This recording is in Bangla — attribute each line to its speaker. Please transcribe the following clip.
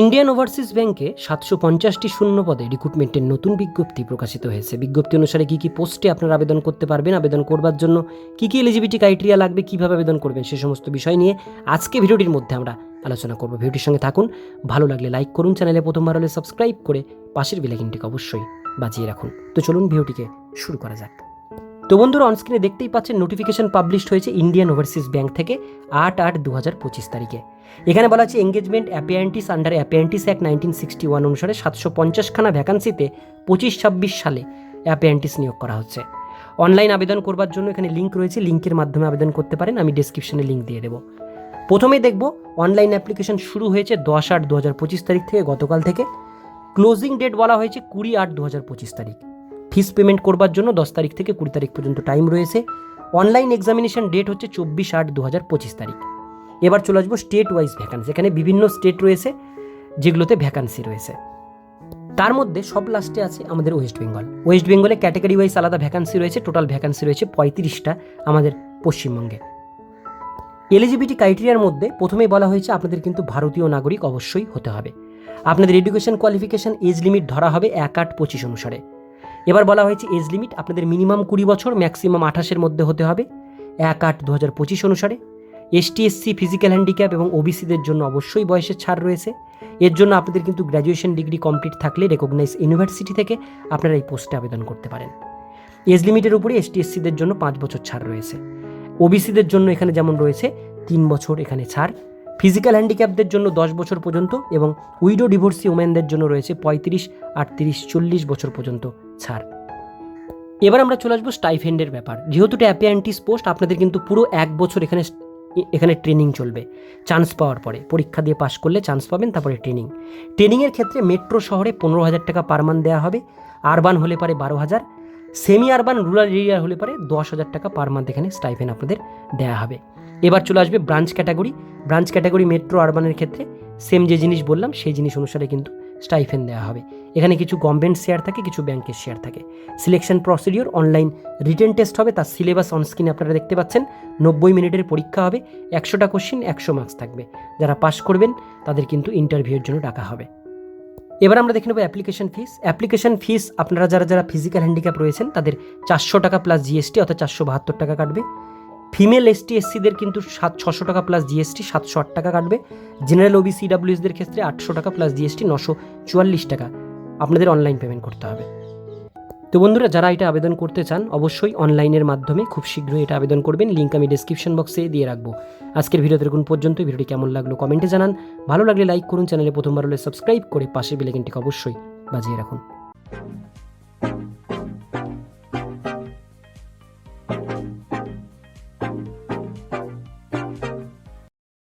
Speaker 1: ইন্ডিয়ান ওভারসিজ ব্যাংকে সাতশো পঞ্চাশটি শূন্য পদে রিক্রুটমেন্টের নতুন বিজ্ঞপ্তি প্রকাশিত হয়েছে। বিজ্ঞপ্তি অনুসারে কী কী পোস্টে আপনারা আবেদন করতে পারবেন, আবেদন করবার জন্য কী কী এলিজিবিলিটি ক্রাইটেরিয়া লাগবে, কীভাবে আবেদন করবেন সে সমস্ত বিষয় নিয়ে আজকে ভিডিওটির মধ্যে আমরা আলোচনা করব। ভিডিওটির সঙ্গে থাকুন, ভালো লাগলে লাইক করুন, চ্যানেলে প্রথমবার হলে সাবস্ক্রাইব করে পাশের বেলাইকিনটিকে অবশ্যই বাজিয়ে রাখুন। তো চলুন ভিডিওটিকে শুরু করা যাক। তো বন্ধুরা অনস্ক্রিনে দেখতেই পাচ্ছেন নোটিফিকেশন পাবলিশড হয়েছে ইন্ডিয়ান ওভারসিজ ব্যাংক থেকে আট আট দু হাজার পঁচিশ তারিখে। এখানে বলা আছে engagement apprentices under apprentices act nineteen sixty one অনুসারে সাতশো পঞ্চাশখানা ভ্যাকান্সিতে পঁচিশ ছাব্বিশ সালে অ্যাপিয়ান্টিস নিয়োগ করা হচ্ছে। অনলাইন আবেদন করবার জন্য এখানে লিঙ্ক রয়েছে, লিঙ্কের মাধ্যমে আবেদন করতে পারেন, আমি ডেসক্রিপশনে লিঙ্ক দিয়ে দেবো। প্রথমে দেখব অনলাইন অ্যাপ্লিকেশন শুরু হয়েছে দশ আট দু হাজার পঁচিশ তারিখ থেকে গতকাল থেকে। ক্লোজিং ডেট বলা হয়েছে কুড়ি আট দু হাজার পঁচিশ তারিখ। ফিস পেমেন্ট করবার জন্য দশ তারিখ থেকে কুড়ি তারিখ পর্যন্ত টাইম রয়েছে। অনলাইন এক্সামিনেশন ডেট হচ্ছে চব্বিশ আট দু হাজার পঁচিশ তারিখ। এবার চলে আসব স্টেট ওয়াইজ ভ্যাকান্সি এখানে বিভিন্ন স্টেট রয়েছে, যেগুলোতে ভ্যাকান্সি রয়েছে। তার মধ্যে সব লাস্টে আছে আমাদের ওয়েস্ট বেঙ্গল ওয়েস্ট বেঙ্গলে ক্যাটাগরি ওয়াইজ আলাদা ভ্যাকান্সি রয়েছে টোটাল ভ্যাকান্সি রয়েছে পঁয়ত্রিশটা আমাদের পশ্চিমবঙ্গে। এলিজিবিলিটি ক্রাইটেরিয়ার মধ্যে প্রথমেই বলা হয়েছে আপনাদের কিন্তু ভারতীয় নাগরিক অবশ্যই হতে হবে। আপনাদের এডুকেশন কোয়ালিফিকেশন এজ লিমিট ধরা হবে এক আট পঁচিশ অনুসারে। এবার বলা হয়েছে এজ লিমিট আপনাদের মিনিমাম কুড়ি বছর, ম্যাক্সিমাম আঠাশের মধ্যে হতে হবে। এক আট দু হাজার পঁচিশ অনুসারে। এসটি এসসি ফিজিক্যাল হ্যান্ডিক্যাপ এবং ওবিসিদের জন্য অবশ্যই বয়সের ছাড় রয়েছে। এর জন্য আপনাদের কিন্তু গ্র্যাজুয়েশন ডিগ্রি কমপ্লিট থাকলে রেকগনাইজ ইউনিভার্সিটি থেকে আপনারা এই পোস্টে আবেদন করতে পারেন। এজ লিমিটের উপরে এসটি এসসিদের জন্য পাঁচ বছর ছাড় রয়েছে। ওবিসিদের জন্য এখানে যেমন রয়েছে, তিন বছর এখানে ছাড়। ফিজিক্যাল হ্যান্ডিক্যাপদের জন্য দশ বছর পর্যন্ত এবং উইডো ডিভোর্সি ওমেনদের জন্য রয়েছে পঁয়ত্রিশ, আটত্রিশ, চল্লিশ বছর পর্যন্ত। ছাড়। এবার আমরা চলে আসব স্টাইফেন্ডের ব্যাপার। যেহেতু এটা অ্যাপিয়ান্টিস পোস্ট, আপনাদের কিন্তু পুরো এক বছর এখানে এখানে ট্রেনিং চলবে। চান্স পাওয়ার পরে। পরীক্ষা দিয়ে পাশ করলে চান্স পাবেন, তারপরে ট্রেনিং। ট্রেনিংয়ের ক্ষেত্রে মেট্রো শহরে পনেরো হাজার টাকা পার মান্থ দেওয়া হবে। আরবান হলে পারে বারো হাজার। সেমি আরবান রুরাল এরিয়া হলে পারে দশ হাজার টাকা পার মান্থ এখানে স্টাইফেন আপনাদের দেওয়া হবে। এবার চলে আসবে branch category. Branch category metro আরবানের ক্ষেত্রে সেম যে জিনিস বললাম, সেই জিনিস অনুসারে কিন্তু স্টাইফেন দেওয়া হবে। এখানে কিছু গভর্নমেন্ট শেয়ার থাকে, কিছু ব্যাংকের শেয়ার থাকে। Selection procedure online written test হবে, তার সিলেবাস অনস্ক্রিনে আপনারা দেখতে পাচ্ছেন। নব্বই মিনিটের পরীক্ষা হবে, একশোটা কোশ্চিন একশো মার্কস থাকবে। যারা পাশ করবেন, তাদের কিন্তু ইন্টারভিউয়ের জন্য ডাকা হবে। এবার আমরা দেখে নেব অ্যাপ্লিকেশন ফিস অ্যাপ্লিকেশন ফিস আপনারা যারা যারা ফিজিক্যাল হ্যান্ডিক্যাপ রয়েছেন, তাদের চারশো টাকা প্লাস জিএসটি অর্থাৎ চারশো বাহাত্তর টাকা কাটবে। ফিমেল এসটি এসসিদের কিন্তু সাত, ছশো টাকা প্লাস জিএসটি সাতশো আট টাকা কাটবে। জেনারেল ওবি সিডাব্লিউএসদের ক্ষেত্রে আটশো টাকা প্লাস জিএসটি নশো চুয়াল্লিশ টাকা। আপনাদের অনলাইন পেমেন্ট করতে হবে। তো বন্ধুরা, যারা এটা আবেদন করতে চান, অবশ্যই অনলাইনের মাধ্যমে খুব শীঘ্রই এটা আবেদন করবেন। লিঙ্ক আমি ডিসক্রিপশন বক্সে দিয়ে রাখব। আজকের ভিডিওতে দেখুন পর্যন্ত। ভিডিওটি কেমন লাগল কমেন্টে জানান। ভালো লাগলে লাইক করুন। চ্যানেলে প্রথমবার হলে সাবস্ক্রাইব করে পাশে বেলাইকনটিকে অবশ্যই বাজিয়ে রাখুন।